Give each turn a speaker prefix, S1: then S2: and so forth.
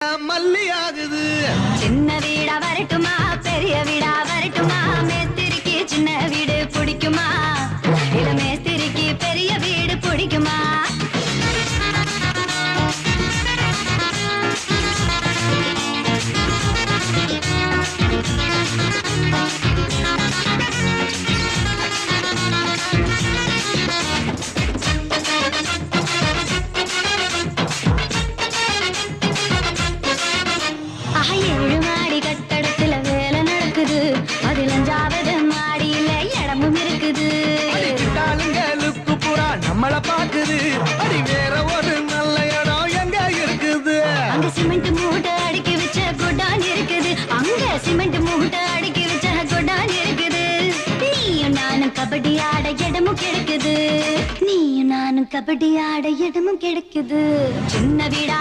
S1: மல்லி ஆகுது
S2: சின்ன வீடா வரட்டுமா? பெரிய வீடா வரட்டுமா? ஏழு மாடி கட்டடத்துல வேலை நடக்குது. பதினஞ்சாவது மாடியில இடமும் இருக்குது.
S1: சிட்டாளுங்களுக்கு புறா நம்மள பாக்குது அடி வேற ஒரு நல்ல இடம் எங்க இருக்குது?
S2: அங்க சிமெண்ட் மூட்டை அடுக்கி வச்ச குடான் இருக்குது. அங்க சிமெண்ட் மூட்டை அடுக்கி வச்ச குடான் இருக்குது. நீயும் நானும் கபடி ஆட இடமும் கிடைக்குது. நீயும் நானும் கபடி ஆட இடமும் கிடைக்குது. சின்ன வீடா